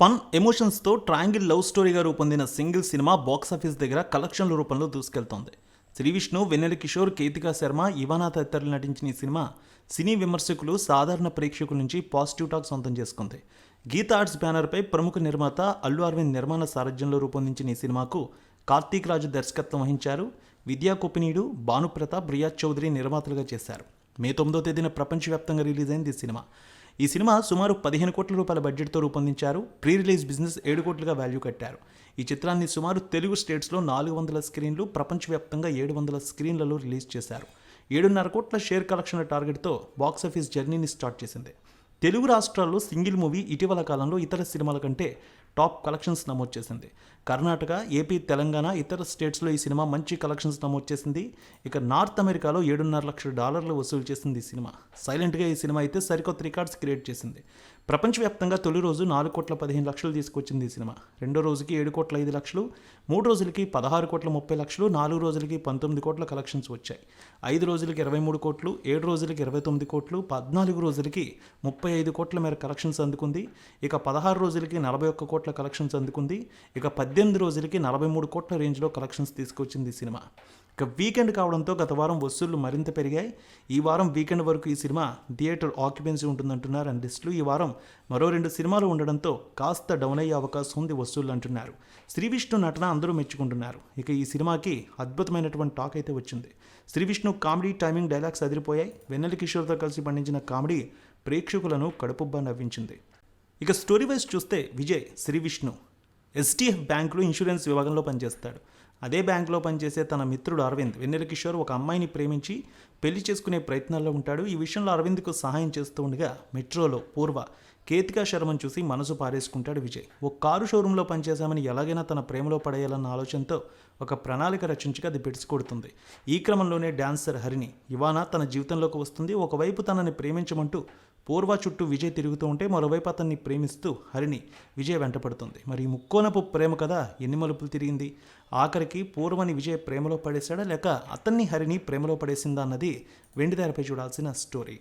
Fun ఎమోషన్స్తో triangle love స్టోరీగా రూపొందిన సింగిల్ సినిమా బాక్సాఫీస్ దగ్గర కలెక్షన్ల రూపంలో దూసుకెళ్తోంది. శ్రీ విష్ణు వెన్నెల కిషోర్ కేతికా శర్మ ఇవానా తదితరులు నటించిన ఈ సినిమా సినీ విమర్శకులు సాధారణ ప్రేక్షకుల నుంచి పాజిటివ్ టాక్ సొంతం చేసుకుంది. గీతా ఆర్ట్స్ బ్యానర్పై ప్రముఖ నిర్మాత అల్లు అరవింద్ నిర్మాణ సారథ్యంలో రూపొందించిన ఈ సినిమాకు కార్తీక్ రాజు దర్శకత్వం వహించారు. విద్యా కుపినీడు భానుప్రతాప్ రియాజ్ చౌదరి నిర్మాతలుగా చేశారు. మే తొమ్మిదో తేదీన ప్రపంచవ్యాప్తంగా రిలీజ్ అయింది ఈ సినిమా. ఈ సినిమా సుమారు పదిహేను కోట్ల రూపాయల బడ్జెట్తో రూపొందించారు. ప్రీ రిలీజ్ బిజినెస్ ఏడు కోట్లుగా వాల్యూ కట్టారు. ఈ చిత్రాన్ని సుమారు తెలుగు స్టేట్స్లో నాలుగు వందల స్క్రీన్లు ప్రపంచవ్యాప్తంగా ఏడు వందల స్క్రీన్లలో రిలీజ్ చేశారు. ఏడున్నర కోట్ల షేర్ కలెక్షన్ల టార్గెట్తో బాక్సాఫీస్ జర్నీని స్టార్ట్ చేసింది. తెలుగు రాష్ట్రాల్లో సింగిల్ మూవీ ఇటీవల కాలంలో ఇతర సినిమాల కంటే టాప్ కలెక్షన్స్ నమోదు చేసింది. కర్ణాటక ఏపీ తెలంగాణ ఇతర స్టేట్స్లో ఈ సినిమా మంచి కలెక్షన్స్ నమోదు చేసింది. ఇక నార్త్ అమెరికాలో ఏడున్నర లక్షల డాలర్లు వసూలు చేసింది ఈ సినిమా. సైలెంట్గా ఈ సినిమా అయితే సరికొత్త రికార్డ్స్ క్రియేట్ చేసింది. ప్రపంచవ్యాప్తంగా తొలి రోజు నాలుగు కోట్ల పదిహేను లక్షలు తీసుకొచ్చింది ఈ సినిమా. రెండో రోజుకి ఏడు కోట్ల ఐదు లక్షలు మూడు రోజులకి పదహారు కోట్ల ముప్పై లక్షలు నాలుగు రోజులకి పంతొమ్మిది కోట్ల కలెక్షన్స్ వచ్చాయి. ఐదు రోజులకి ఇరవై మూడు కోట్లు ఏడు రోజులకి ఇరవై తొమ్మిది కోట్లు పద్నాలుగు రోజులకి ముప్పై ఐదు కోట్ల మేర కలెక్షన్స్ అందుకుంది. ఇక పదహారు రోజులకి నలభై ఒక్క కోట్ల కలెక్షన్స్ అందుకుంది. ఇక పద్దెనిమిది రోజులకి నలభై మూడు కోట్ల రేంజ్లో కలెక్షన్స్ తీసుకొచ్చింది ఈ సినిమా. ఇక వీకెండ్ కావడంతో గత వారం వసూళ్ళు మరింత పెరిగాయి. ఈ వారం వీకెండ్ వరకు ఈ సినిమా థియేటర్ ఆక్యుపెన్సీ ఉంటుందంటున్నారు అనలిస్టులు ఈ వారం మరో రెండు సినిమాలు ఉండడంతో కాస్త డౌన్ అయ్యే అవకాశం ఉంది వసూళ్ళు అంటున్నారు. శ్రీ విష్ణు నటన అందరూ మెచ్చుకుంటున్నారు. ఇక ఈ సినిమాకి అద్భుతమైనటువంటి టాక్ అయితే వచ్చింది. Sree Vishnu comedy timing dialogues అదిరిపోయాయి. Vennela కిషోర్తో కలిసి పండించిన కామెడీ ప్రేక్షకులను కడుపుబ్బా నవ్వించింది. ఇక స్టోరీ వైజ్ చూస్తే విజయ్ శ్రీ విష్ణు ఎస్టీఎఫ్ బ్యాంకులో ఇన్సూరెన్స్ విభాగంలో పనిచేస్తాడు. అదే బ్యాంకులో పనిచేసే తన మిత్రుడు అరవింద్ వెన్నెల కిషోర్ ఒక అమ్మాయిని ప్రేమించి పెళ్ళి చేసుకునే ప్రయత్నాల్లో ఉంటాడు. ఈ విషయంలో అరవింద్కు సహాయం చేస్తూ ఉండగా మెట్రోలో పూర్వ కేతికా శర్మను చూసి మనసు పారేసుకుంటాడు విజయ్. ఓ కారు షోరూంలో పనిచేశామని ఎలాగైనా తన ప్రేమలో పడేయాలన్న ఆలోచనతో ఒక ప్రణాళిక రచించగా అది పెట్టుకొడుతుంది ఈ క్రమంలోనే డాన్సర్ హరిణి ఇవానా తన జీవితంలోకి వస్తుంది. ఒకవైపు తనని ప్రేమించమంటూ పూర్వ చుట్టూ విజయ్ తిరుగుతూ ఉంటే మరోవైపు అతన్ని ప్రేమిస్తూ హరిణి విజయ్ వెంటపడుతుంది మరి ముక్కోనపు ప్రేమ కదా ఎన్ని మలుపులు తిరిగింది? ఆఖరికి పూర్వని విజయ్ ప్రేమలో పడేశాడా లేక అతన్ని హరిణి ప్రేమలో పడేసిందా అన్నది వెండితెరపై చూడాల్సిన స్టోరీ.